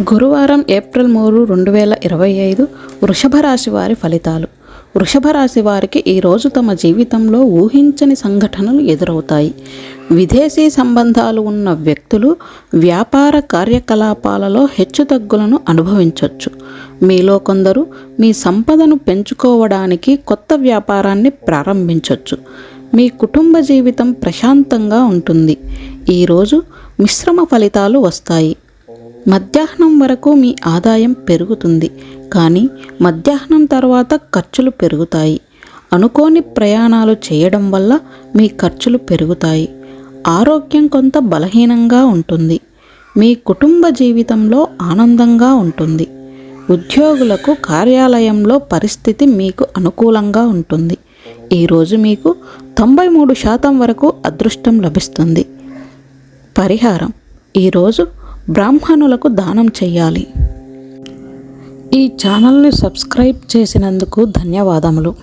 గురువారం ఏప్రిల్ మూడు రెండు వేల ఇరవై ఐదు వృషభ రాశి వారి ఫలితాలు. వృషభ రాశి వారికి ఈరోజు తమ జీవితంలో ఊహించని సంఘటనలు ఎదురవుతాయి. విదేశీ సంబంధాలు ఉన్న వ్యక్తులు వ్యాపార కార్యకలాపాలలో హెచ్చుతగ్గులను అనుభవించవచ్చు మీలో కొందరు మీ సంపదను పెంచుకోవడానికి కొత్త వ్యాపారాన్ని ప్రారంభించవచ్చు మీ కుటుంబ జీవితం ప్రశాంతంగా ఉంటుంది. ఈరోజు మిశ్రమ ఫలితాలు వస్తాయి. మధ్యాహ్నం వరకు మీ ఆదాయం పెరుగుతుంది. కానీ మధ్యాహ్నం తర్వాత ఖర్చులు పెరుగుతాయి. అనుకోని ప్రయాణాలు చేయడం వల్ల మీ ఖర్చులు పెరుగుతాయి. ఆరోగ్యం కొంత బలహీనంగా ఉంటుంది. మీ కుటుంబ జీవితంలో ఆనందంగా ఉంటుంది. ఉద్యోగులకు కార్యాలయంలో పరిస్థితి మీకు అనుకూలంగా ఉంటుంది. ఈరోజు మీకు తొంభై మూడు శాతం వరకు అదృష్టం లభిస్తుంది. పరిహారం. ఈరోజు బ్రాహ్మణులకు దానం చెయ్యాలి. ఈ ఛానల్ని సబ్స్క్రైబ్ చేసినందుకు ధన్యవాదములు.